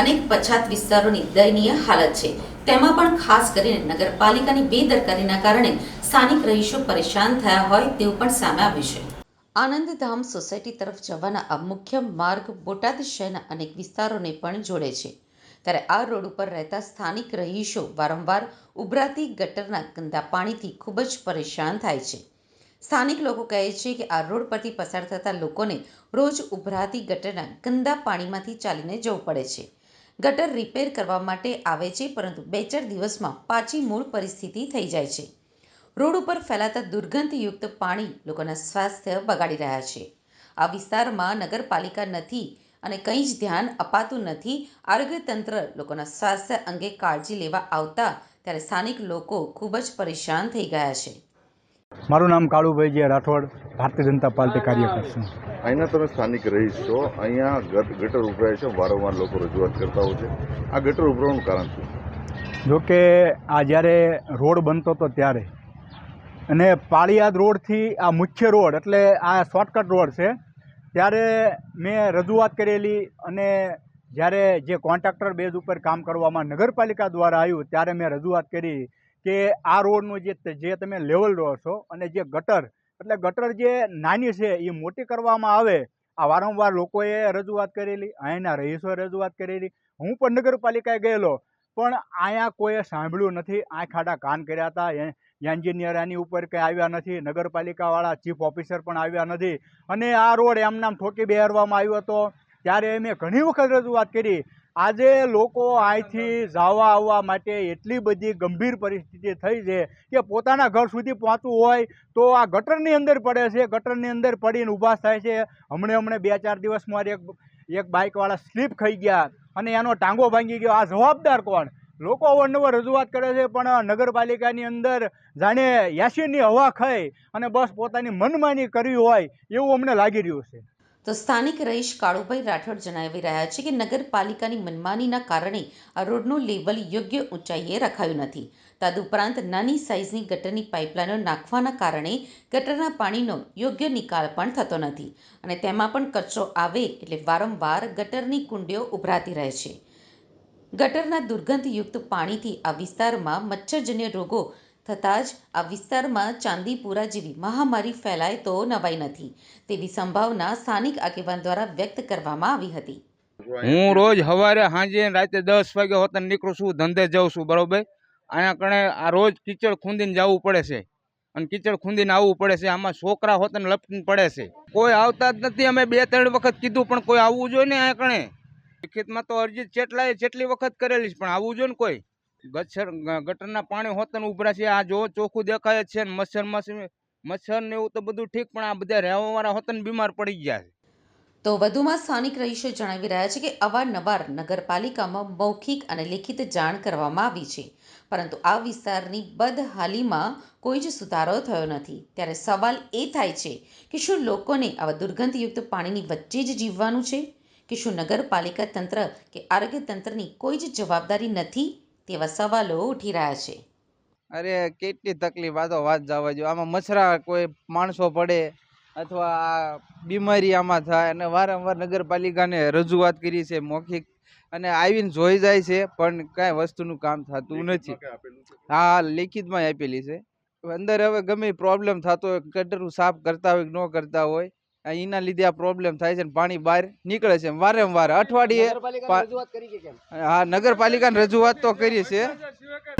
અનેક પછાત વિસ્તારોની દયનીય હાલત છે. તેમાં પણ ખાસ કરીને નગરપાલિકાની બેદરકારીના કારણે સ્થાનિક રહીશો પરેશાન થયા હોય તેવું પણ સામે આવ્યું છે. આનંદધામ સોસાયટી તરફ જવાના આ મુખ્ય માર્ગ બોટાદ શહેરના અનેક વિસ્તારોને પણ જોડે છે. ત્યારે આ રોડ ઉપર રહેતા સ્થાનિક રહીશો વારંવાર ઉભરાતી ગટરના ગંદા પાણીથી ખૂબ જ પરેશાન થાય છે. સ્થાનિક લોકો કહે છે કે આ રોડ પરથી પસાર થતા લોકોને રોજ ઉભરાતી ગટરના ગંદા પાણીમાંથી ચાલીને જવું પડે છે. ગટર રિપેર કરવા માટે આવે છે, પરંતુ બે ચાર દિવસમાં પાછી મૂળ પરિસ્થિતિ થઈ જાય છે. રોડ ઉપર ફેલાતા દુર્ગંધયુક્ત પાણી લોકોના સ્વાસ્થ્ય બગાડી રહ્યા છે. આ વિસ્તારમાં નગરપાલિકા નથી અને કંઈ જ ધ્યાન અપાતું નથી. આરોગ્ય તંત્ર લોકોના સ્વાસ્થ્ય અંગે કાળજી લેવા આવતા ત્યારે સ્થાનિક લોકો ખૂબ જ પરેશાન થઈ ગયા છે. મારું નામ કાળુભાઈ જે રાઠોડ ભારતીય જનતા પાર્ટી કાર્યકર છું અહીંના તમે સ્થાનિક રહીશ છો. અહીંયા ગટ- ગટર ઉભરાય છે. વારંવાર લોકો રજૂઆત કરતા હોય છે. આ ગટર ઉભરાવાનું કારણ શું? જો કે આ જ્યારે રોડ બનતો હતો ત્યારે. અને પાળિયાદ રોડથી આ મુખ્ય રોડ એટલે આ શોર્ટકટ રોડ છે ત્યારે મેં રજૂઆત કરેલી અને જ્યારે જે કોન્ટ્રાક્ટર બેઝ ઉપર કામ કરવામાં નગરપાલિકા દ્વારા આવ્યું ત્યારે મેં રજૂઆત કરી કે આ રોડનું જે જે તમે લેવલ રહો છો અને જે ગટર, એટલે ગટર જે નાની છે એ મોટી કરવામાં આવે, આ વારંવાર લોકોએ રજૂઆત કરેલી, અહીંના રહીશોએ રજૂઆત કરેલી. હું પણ નગરપાલિકાએ ગયેલો, પણ અહીંયા કોઈએ સાંભળ્યું નથી. આ ખાડા કાન કર્યા હતા. એન્જિનિયર આની ઉપર કંઈ આવ્યા નથી. નગરપાલિકાવાળા ચીફ ઓફિસર પણ આવ્યા નથી. અને આ રોડ એમ નામ ઠોકી બેહારવામાં આવ્યો હતો. ત્યારે મેં ઘણી વખત રજૂઆત કરી. આજે લોકો અહીંથી જવા આવવા માટે એટલી બધી ગંભીર પરિસ્થિતિ થઈ છે કે પોતાના ઘર સુધી પહોંચવું હોય તો આ ગટરની અંદર પડે છે. ગટરની અંદર પડીને ઊભા થાય છે. હમણે હમણે બે ચાર દિવસમાં એક એક બાઇકવાળા સ્લીપ ખાઈ ગયા અને એનો ટાંગો ભાંગી ગયો. આ જવાબદાર કોણ? લોકો અવારનવાર રજૂઆત કરે છે, પણ નગરપાલિકાની અંદર જાણે યાસીનની હવા ખાઈ અને બસ પોતાની મનમાની કરી હોય એવું અમને લાગી રહ્યું છે. તો સ્થાનિક રહીશ કાળુભાઈ રાઠોડ જણાવી રહ્યા છે કે નગરપાલિકાની મનમાનીના કારણે આ રોડનું લેવલ યોગ્ય ઊંચાઈએ રખાયું નથી. તદુપરાંત નાની સાઇઝની ગટરની પાઇપલાઇનો નાખવાના કારણે ગટરના પાણીનો યોગ્ય નિકાલ પણ થતો નથી અને તેમાં પણ કચરો આવે એટલે વારંવાર ગટરની કુંડીઓ ઉભરાતી રહે છે. ગટરના દુર્ગંધયુક્ત પાણીથી આ વિસ્તારમાં મચ્છરજન્ય રોગો થતાં જ આ વિસ્તારમાં ચાંદીપુરા જેવી મહામારી ફેલાય તો નવાઈ નથી. તેવી સંભાવના સ્થાનિક આગેવાન દ્વારા વ્યક્ત કરવામાં આવી હતી. હું રોજ સવારે સાંજે રાતે દસ વાગે હોતને નીકળું છું, ધંધે જાઉં છું, બરોબર? અહીંયા કણે આ રોજ કીચડ ખૂંદીને જવું પડે છે. અને કીચડ ખૂંદીને આવવું પડે છે. આમાં છોકરા હોતને લપટીને પડે છે. કોઈ આવતા જ નથી. અમે બે ત્રણ વખત કીધું, પણ કોઈ આવવું જોઈએ ને અહીંયા કણે લિખિતમાં તો અરજી જેટલાય જેટલી વખત કરેલી છે, પણ આવવું જોઈએ ને કોઈ? ગચ્છર ગટરના પાણી હોતને ઉભરા છે. આ જો ચોખ્ખું દેખાય છે મચ્છર મચ્છર ને એવું તો બધું ઠીક, પણ આ બધા રહેવાવાળા હોતને બીમાર પડી ગયા છે. તો વધુમાં સ્થાનિક રહીશો જણાવી રહ્યા છે કે અવારનવાર નગરપાલિકામાં મૌખિક અને લેખિત જાણ કરવામાં આવી છે. પરંતુ આ વિસ્તારની બદહાલીમાં કોઈ જ સુધારો થયો નથી. ત્યારે સવાલ એ થાય છે કે શું લોકોને આવા દુર્ગંધયુક્ત પાણીની વચ્ચે જ જીવવાનું છે? કે શું નગરપાલિકા તંત્ર કે આરોગ્ય તંત્રની કોઈ જ જવાબદારી નથી? તેવા સવાલો ઉઠી રહ્યા છે. અરે કેટલી તકલીફ આ તો વાત જવા જો આમાં મચ્છરા કોઈ માણસો પડે અથવા આ બીમારી આમાં થાય અને વારંવાર નગરપાલિકાને રજૂઆત કરી છે મૌખિક અને આવીને જોઈ જાય છે પણ કાંઈ વસ્તુનું કામ થતું નથી. હા લેખિતમાં આપેલી છે. અંદર હવે ગમે પ્રોબ્લેમ થતો હોય ગટરું સાફ કરતા હોય ન કરતા હોય એના લીધે આ પ્રોબ્લેમ થાય છે પાણી બહાર નીકળે છે. વારંવાર અઠવાડિયે હા નગરપાલિકાને રજૂઆત તો કરી છે